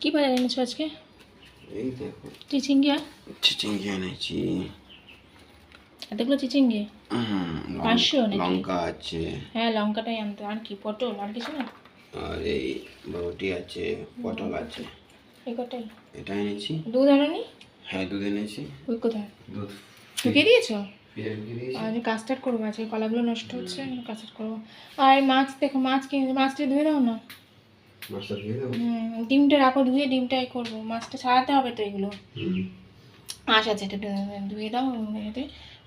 কি বাজার এনেছো আজকে? এই দেখো। চিচিঙ্গিয়া চিচিঙ্গি এনেছি। এতগুলো চিচিঙ্গি? পাঁচশো? লঙ্কা আছে। হ্যাঁ লঙ্কাটাই আনতে। আর কি পটল আর কিছু না? আর এই বরবটি আছে পটল আছে। এই কটাই? এটা এনেছি। দুধ আনোনি? হ্যাঁ দুধ এনেছি। ওই কোথায়? দুধ ঢুকিয়ে দিয়েছ? আর কাস্টার্ড করব আজকে কলাগুলো নষ্ট হচ্ছে কাস্টার্ড করব। আর মাছ দেখো মাছ কিনে মাছটা ধুয়ে দাও না। মাছটা ধুয়ে দেবো ডিমটা রাখো ধুয়ে ডিমটাই করব। মাছটা ছাড়াতে হবে তো এগুলো। আশা আছে এটা ধুয়ে দাও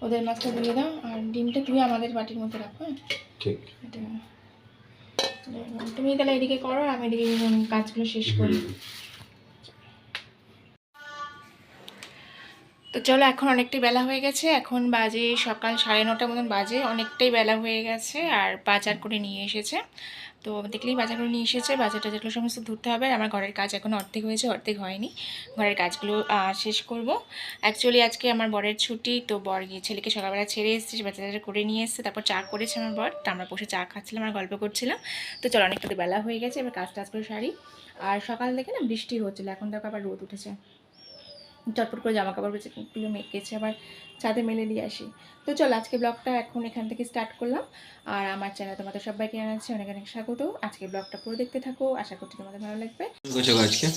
ওদের মাছটা ধুয়ে দাও আর ডিমটা ধুয়ে আমাদের বাটির মধ্যে রাখো হ্যাঁ? ঠিক। তুমি তাহলে এদিকে করো আর আমি এদিকে কাজগুলো শেষ করি। তো চলো এখন অনেকটাই বেলা হয়ে গেছে। এখন বাজে সকাল সাড়ে নটা মতন বাজে, অনেকটাই বেলা হয়ে গেছে আর বাজার করে নিয়ে এসেছে। তো দেখলেই বাজার করে নিয়ে এসেছে, বাজার টাজারগুলো সমস্ত ধরতে হবে আর আমার ঘরের কাজ এখন অর্ধেক হয়েছে, অর্ধেক হয়নি। ঘরের কাজগুলো শেষ করব। অ্যাকচুয়ালি আজকে আমার বরের ছুটি, তো বর গিয়ে ছেলেকে সকালবেলা ছেড়ে এসেছে, সে বাজার করে নিয়ে এসেছে, তারপর চা করেছে আমার বর। তো আমরা বসে চা খাচ্ছিলাম আর গল্প করছিলাম। তো চলো অনেকটা বেলা হয়ে গেছে, এবার কাজ টাজ করে সারি। আর সকাল থেকে না বৃষ্টি হচ্ছিল, এখন দেখো আবার রোদ উঠেছে। চটপট করে জামা কাপড়গুলো মেকেছে আবার ছাদে মেলে দিয়ে আসি। তো চলো আজকে ব্লগটা এখন এখান থেকে স্টার্ট করলাম। আর আমার চ্যানেল তোমাদের সবাইকে জানাচ্ছি অনেক অনেক স্বাগত। আজকে ব্লগটা পুরো দেখতে থাকো আশা করছি তোমাদের ভালো লাগবে। কি করছ গো আজকে?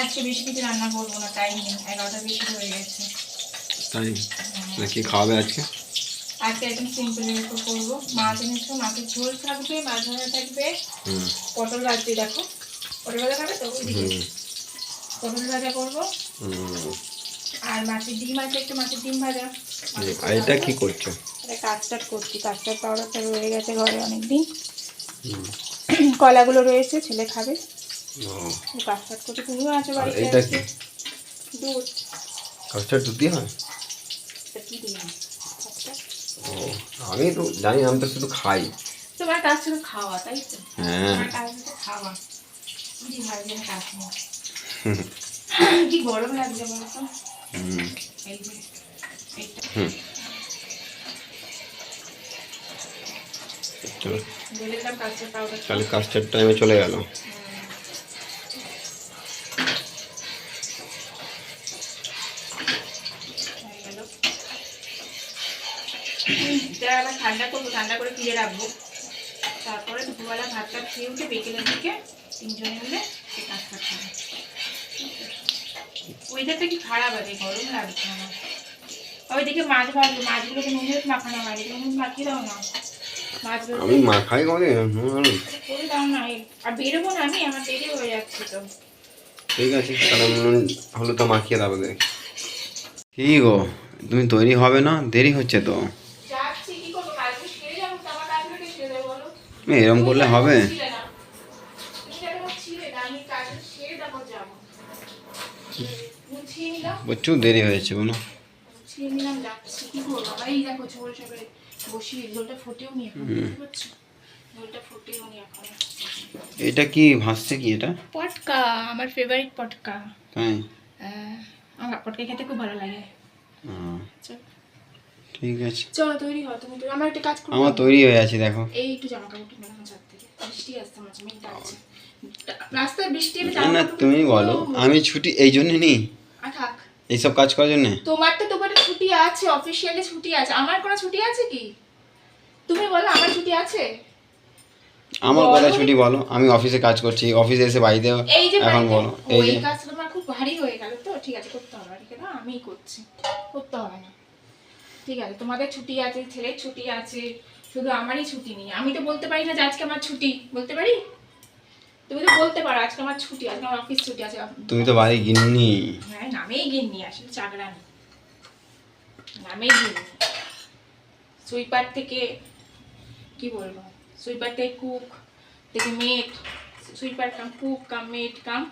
আজকে বেশি কিছু রান্না করব না টাইম নেই এগারোটা বেশি হয়ে গেছে। তাই? কি খাওয়াবে আজকে? আজকে একদম সিম্পল একটু করব। মাছ এনেছো মাছের ঝোল থাকবে মাছ ভাজা থাকবে। পটল ভাজছি দেখো। পটল ভাজা খাবে তো? ওইদিকে পটল ভাজা করব। আর মাছের ডিম আছে একটু মাছের ডিম ভাজা। আর এটা কি করছ? এটা কাস্টার্ড করছি কাস্টার্ড পাউডারটা রয়ে গেছে ঘরে অনেক দিন কলাগুলো রয়েছে ছেলে খাবে। ও। কাস্টার্ড করছি তুমিও আছো বাড়িতে। এটা। কি? দুধ। কাস্টার্ড দুধ দিয়ে হয়? কি ও আমি তো জানি আমি তো শুধু খাই। তোমার কাজ শুধু খাওয়া তাই তো? হ্যাঁ। কাজ খাওয়া। বুঝি যেন কাজ নেই কি গরম লাগছে বলতো? এই যে হুম চলো তাহলে কাস্টার্ড টাইমে চলে গেল। ঠান্ডা করব ঠান্ডা করে ফিরে রাখব। তারপরে দুপুরবেলা ভাতটা খেয়ে উঠে বিকেলের দিকে তিনজনে মিলে সে কাজ করতে হবে ওয়েদারটা কি খারাপ আছে গরম লাগছে আমার। ওইদিকে মাছ ভাজবো মাছগুলোকে নুন হলুদ মাখানো হয় নুন মাখিয়ে দাও না। আমি মাখাই করে দাও না আর বেরোবো না আমি আমার দেরি হয়ে যাচ্ছে তো। ঠিক আছে তাহলে নুন হলুদটা মাখিয়ে দাও দেখ। কি গো তুমি তৈরি হবে না? দেরি হচ্ছে তো। যাচ্ছি করলে করব কাজগুলো সেরে যাব তো আমার কাজগুলোকে সেরে দেবো বলো এ, এরম করলে হবে ছিলে না। তুমি যেন ছিলে না, আমি কাজগুলো সেরে তারপর যাব। গুছিয়ে নিলাম, প্রচুর দেরি হয়েছে বলো গুছিয়ে নিলাম, যাচ্ছি। কি করব? আবার এই দেখো ঝোল সবে বসিয়ে ঝোলটা ফুটেও নি এখন, বুঝতে পারছ? ঝোলটা ফুটেও নি এখনও। এটা কি ভাসছে কি এটা? পটকা আমার ফেভারিট পটকা। তাই? আমার পটকা খেতে খুব ভালো লাগে। ঠিক আছে। চলো তৈরি হও তুমি আমার একটা কাজ করব আমার তৈরি হয়ে আছে দেখো। এই একটু জামা কাপড় ছাদ থেকে। বৃষ্টি আসতে মাঝে ডাকছে। রাস্তায় বৃষ্টি না তুমি বলো আমি ছুটি এই জন্য নিই। থাক। এইসব কাজ করার জন্য? তোমার তো তোমার ছুটি আছে অফিসিয়ালি ছুটি আছে। আমার কোনো ছুটি আছে কি? তুমি বলো আমার ছুটি আছে? আমার কথা ছুটি বলো আমি অফিসে কাজ করছি অফিসে এসে বাড়িতে এই যে এখন বলো এই যে। কাজটা আমার খুব ভারী হয়ে গেল তো? ঠিক আছে করতে হবে ঠিক আছে আমিই করছি করতে হবে না। ঠিক আছে তোমাদের ছুটি আছে ছেলের ছুটি আছে শুধু আমারই ছুটি নেই। আমি তো বলতে পারি না যে আজকে আমার ছুটি বলতে পারি? তুমি তো বলতে পারো আজকে আমার ছুটি আজকে আমার অফিস ছুটি আছে তুমি তো বাড়ি গিন্নি। হ্যাঁ নামেই গিন্নি আসলে চাকরানি নামেই গিন্নি। সুইপার থেকে কি বলব? সুইপার থেকে কুক থেকে মেট সুইপার কাম কুক কাম মেট কাম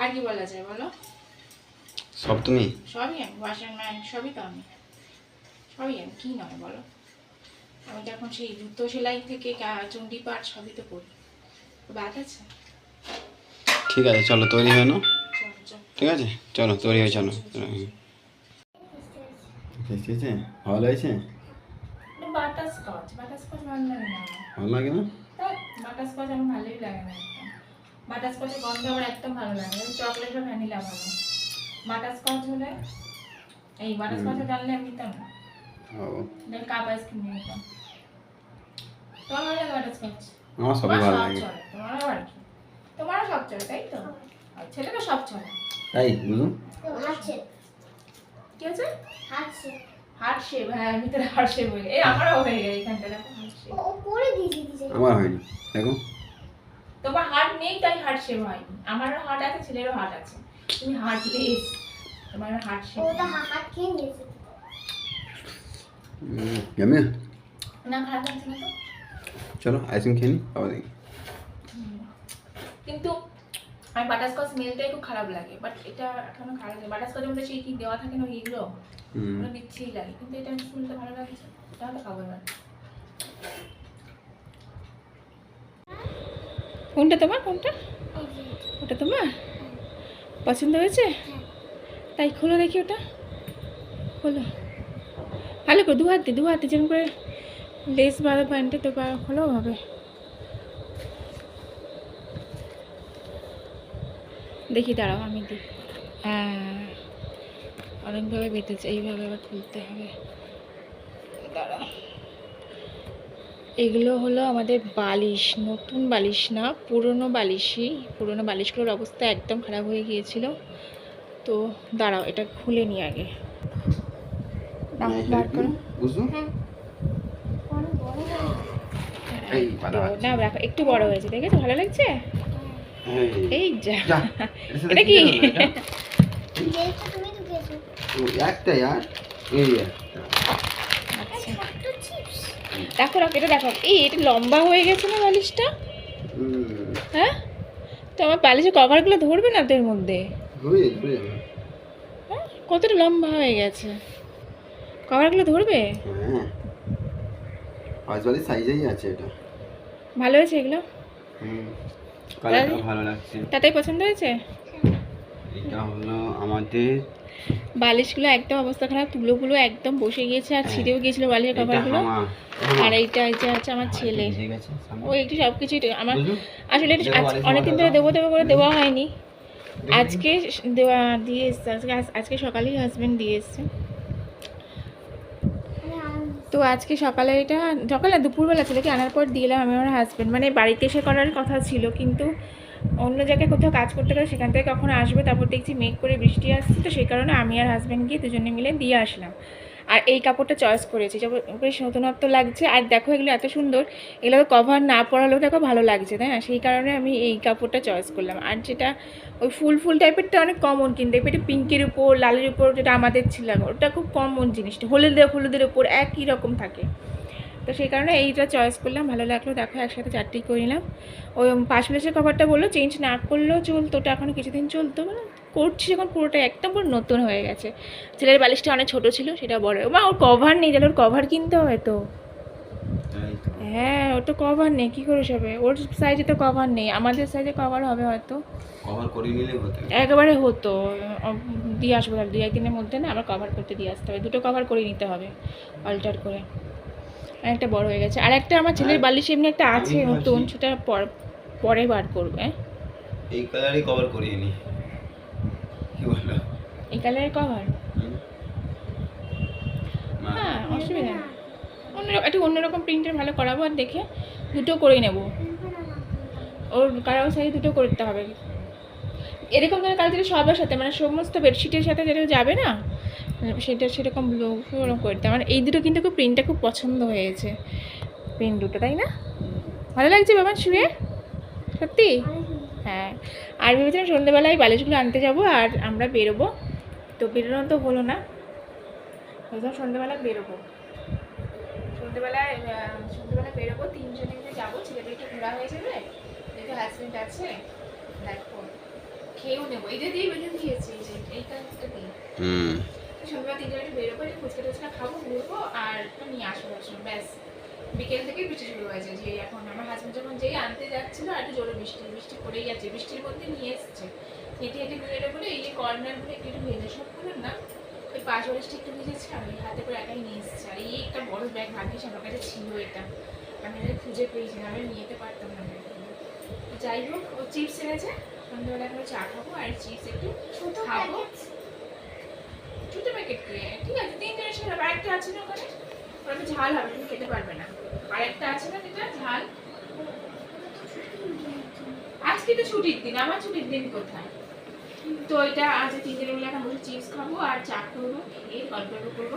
আর কি বলা যায় বলো? সব তুমি? সবই আমি ওয়াশার ম্যান সবই তো আমি। সবই আমি কি নয় বলো? আমি তো এখন সেই জুতো সেলাই থেকে চণ্ডী পাঠ সবই তো করি। বাদ আছে? ঠিক আছে চলো তৈরি হয়ে নাও। ঠিক আছে? চলো তৈরি হয়ে চলো। ভালো হয়েছে? ভালো লাগে না আমার। ভালো লাগে না? বাটার স্কচ আমার ভালোই লাগে না একদম। বাটারস্কচের গন্ধ আমার একদম ভালো লাগে না। চকলেট বা ভ্যানিলা ভালো। বাটারস্কচ হলে এই বাটারস্কচে জানলে আমি নিতাম না ও। দেখ কাপ আইসক্রিম নিয়ে নিতাম। তোমার ভালো লাগে বাটারস্কচ? আমার সবই ভালো লাগে। তোমারও সব চলে তাই তো? আর ছেলেকে সব চলে। তাই বুঝু? হাঁটছে কি আছে হাঁটছে হার্ট শেপ হ্যাঁ ভিতরে হার্ট শেপ হয়ে এই আমারও হয়ে গেছে এখানটা দেখো ও করে দিয়েছে দিয়েছে। আমার হয়নি দেখো। তোমার হার্ট নেই তাই হার্ট শেপ হয়নি। আমারও হার্ট আছে ছেলেরও হার্ট আছে। তুমি হার্টলেস তোমার হার্ট শেপ ও তো হা- হাত খেয়ে নিয়েছে। জামি না খারাপ লাগছে না তো? চলো আইসক্রিম খেয়ে নি আবার দেখি। কিন্তু আমি বাটারস্কচ স্মেলটাই খুব খারাপ লাগে বাট এটা এখনও খারাপ লাগে। বাটারস্কচের মধ্যে সেই কি দেওয়া থাকে না এইগুলো হুম। ওগুলো বিচ্ছিরি লাগে কিন্তু এটা স্মেলটা ভালো লাগছে এটা তো খাব এবার। কোনটা তোমার? কোনটা? ওটা তোমার? পছন্দ হয়েছে? তাই খোলো দেখি ওটা। খোলো। ভালো করে দু হাত দিয়ে দু হাতে যেরকম করে লেস বাঁধা প্যান্টে তো পা খোলো হবে। দেখি দাঁড়াও আমি দিই হ্যাঁ অনেকভাবে বেঁধেছে এইভাবে আবার খুলতে হবে। দাঁড়াও। এগুলো হলো আমাদের বালিশ নতুন বালিশ না পুরনো বালিশই। পুরনো বালিশগুলোর অবস্থা একদম খারাপ হয়ে গিয়েছিল। তো দাঁড়াও এটা খুলে নি আগে হ্যাঁ। তো, না দেখো একটু বড় হয়েছে দেখেছ? ভালো লাগছে? এই, যা। এটা কি? একটা এই একটা। আচ্ছা। দেখো দেখো এটা দেখো। এই এটা লম্বা হয়ে গেছে না বালিশটা? হ্যাঁ? তো আমার বালিশের কভারগুলো ধরবে না তো এর মধ্যে। হ্যাঁ? কতটা লম্বা হয়ে গেছে? কভারগুলো ধরবে? হ্যাঁ। পাঁচ সাইজেই আছে এটা। ভালো হয়েছে এগুলো? হুম। কালারটা ভালো লাগছে। তাতেই পছন্দ হয়েছে? এটা হলো আমাদের বালিশগুলো একদম অবস্থা খারাপ তুলোগুলো একদম বসে গিয়েছে আর ছিঁড়েও গিয়েছিল বালিশের কভারগুলো আর এইটা এই যে আছে আমার ছেলে। ও একটু সব কিছুই আমার আসলে অনেকদিন ধরে দেবো দেবো করে দেওয়া হয়নি। আজকে দেওয়া দিয়ে এসছে আজকে আজকে সকালেই হাজবেন্ড দিয়ে এসছে। তো আজকে সকালে এটা, সকালে দুপুরবেলা ছিল কি, আনার পর দিলাম আমি আমার হাজব্যান্ড মানে বাড়িতে এসে করার কথা ছিল, কিন্তু অন্য জায়গায় কোথাও কাজ করতে গেলে সেখান থেকে কখন আসবে, তারপর দেখছি মেঘ করে বৃষ্টি আসছে, তো সেই কারণে আমি আর হাজব্যান্ড গিয়ে দুজনে মিলে দিয়ে আসলাম। আর এই কাপড়টা চয়েস করেছি। বেশ নতুনত্ব লাগছে, আর দেখো এগুলো এত সুন্দর, এগুলো তো কভার না পরালেও দেখো ভালো লাগছে, তাই না? সেই কারণে আমি এই কাপড়টা চয়েস করলাম। আর যেটা ওই ফুল ফুল টাইপেরটা অনেক কমন কিন্তু এটা পিঙ্কের উপর, লালের উপর যেটা আমাদের ছিল, ওটা খুব কমন জিনিসটা। হলুদের হলুদের উপর একই রকম থাকে। তো সেই কারণে এইটা চয়েস করলাম, ভালো লাগল। দেখো একসাথে চারটেই করে নিলাম। ওই পাঁচ প্লেসের কভারটা বলল চেঞ্জ না করলেও চলতো, ওটা এখন কিছুদিন চলতো। মানে করছি যখন পুরোটা একদম পুরো নতুন হয়ে গেছে। ছেলের বালিশটা অনেক ছোট ছিল সেটা বড়। মা ওর কভার নেই তাহলে ওর কভার কিনতে হয় তো। হ্যাঁ ওর তো কভার নেই কী করে সবে? ওর সাইজে তো কভার নেই আমাদের সাইজে কভার হবে হয়তো। কভার করে নিলে হতো। একেবারে হতো। দিয়ে আসব তাহলে দুই একদিনের মধ্যে না আবার কভার করতে দিয়ে আসতে হবে। দুটো কভার করে নিতে হবে অল্টার করে। একটা বড় হয়ে গেছে। আর একটা আমার ছেলের বালিশ এমনি একটা আছে নতুন সেটা পর- পরে বার করবে? এই কালারই কভার করিয়ে নি। এই কালারের কভার হ্যাঁ অসুবিধা নেই। অন্য একটু অন্যরকম প্রিন্টের ভালো করাবো আর দেখে দুটো করে নেব। ওর কারও সাইজে দুটো করতে হবে। এরকম ধরনের কালার সবার সাথে মানে সমস্ত বেডশিটের সাথে যেটা যাবে না সেটা সেরকম ব্লু ওরকম করতে আমার এই দুটো কিন্তু খুব প্রিন্টটা খুব পছন্দ হয়েছে। প্রিন্ট দুটো তাই না? ভালো লাগছে বাবা শুয়ে? সত্যি? হ্যাঁ। আর ভেবেছিলাম সন্ধ্যেবেলায় বালিশগুলো আনতে যাব আর আমরা বেরোবো। তো বেরোনো তো হলো না। ভেবেছিলাম সন্ধ্যেবেলা বেরোবো। সন্ধ্যেবেলায় সন্ধ্যেবেলা বেরোবো তিনজনে মিলে যাব। ছেলেদের একটু ঘোরা হয়ে যাবে। যেহেতু হাজবেন্ড আছে দেখো খেয়েও নেব। এই যে দিয়ে বেঁধে দিয়েছি এই যে এই কাজটা দিয়ে। সন্ধ্যেবেলা তিনজনে একটু বেরোবো ফুচকা টুচকা খাব ঘুরবো আর একটু নিয়ে আসব ব্যাস। বিকেল থেকে বৃষ্টি শুরু হয়েছে। যে এখন আমার হাজবেন্ড যখন যেই আনতে যাচ্ছিল আর একটু জোরে বৃষ্টি বৃষ্টি পড়েই যাচ্ছে। বৃষ্টির মধ্যে নিয়ে এসছে। হেঁটে হেঁটে এলো বলে এই যে কর্নারগুলো একটু একটু ভেজে সব করে না ওই পাশ বালিশটা একটু ভিজেছে আমি হাতে করে একাই নিয়ে এসেছি। আর এই একটা বড় ব্যাগ ভাগ্যিস আমার কাছে ছিল এটা। আমি এটা খুঁজে পেয়েছি না আমি নিয়ে যেতে পারতাম না। যাই হোক ও চিপস এনেছে। সন্ধ্যাবেলা এখন চা খাব আর চিপস একটু ছোট খাব। ছোট প্যাকেট ঠিক আছে তিন জিনিস হবে আরেকটা আছে না ওখানে? ওটা ঝাল হবে তুমি খেতে পারবে না। আরেকটা আছে না যেটা? ঝাল? আজকে তো ছুটির দিন আমার ছুটির দিন কোথায়? তো এটা আজ তিনজনে মিলে এখন বসে চিপস খাব আর চা করব খেয়ে গল্প করব।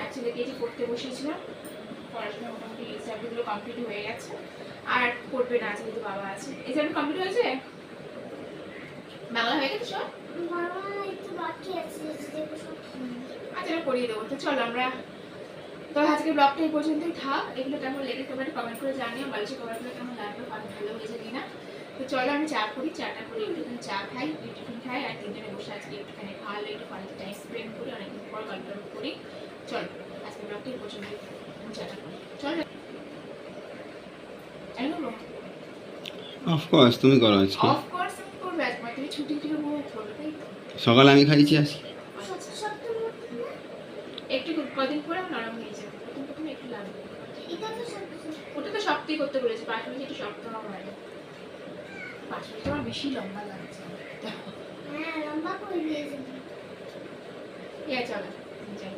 আর ছেলেকে যে পড়তে বসেছিলাম পড়াশোনা মোটামুটি এই সাবজেক্টগুলো কমপ্লিট হয়ে গেছে। আর পড়বে না আজকে তো বাবা আছে। এই সাবজেক্ট কমপ্লিট হয়েছে? বাংলা হয়ে গেছে সব? একটু আচ্ছা করিয়ে দেবো। তো চলো আমরা তো আজকে ব্লগটা এই পর্যন্তই থাক। এগুলো কেমন লেগে তোমরা কমেন্ট করে জানিও। বালিশে কভারগুলো কেমন লাগল ভালো ভালো হয়েছে কিনা। তো চলো আমি চা করি চাটা করে একটুখানি চা খাই টিফিন খাই আর তিনজনে বসে আজকে একটুখানি ভালো একটু ফালতু টাইম স্পেন্ড করি অনেকদিন পর গল্প করি। চলো আজকে ব্লগটা এই পর্যন্তই চাটা করি। চলো। অফকোর্স তুমি করো আজকে। অফকোর্স আমি করবে আজকে। তুমি ছুটি থেকে উপভোগ তাই সকালে আমি খাইছি আজকে আচ্ছা সব তো মোটা না। একটু কদিন পরে নরম হয়ে যাবে। প্রথম প্রথম একটু লাগবে। ওটা তো শক্তি করতে বলেছে পাশাপাশি একটু শক্ত হওয়া হয়। পাশাপাশি আমার বেশি লম্বা লাগছে। হ্যাঁ লম্বা করে দিয়েছে ঠিক আছে চলো যাই।